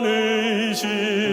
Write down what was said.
많으신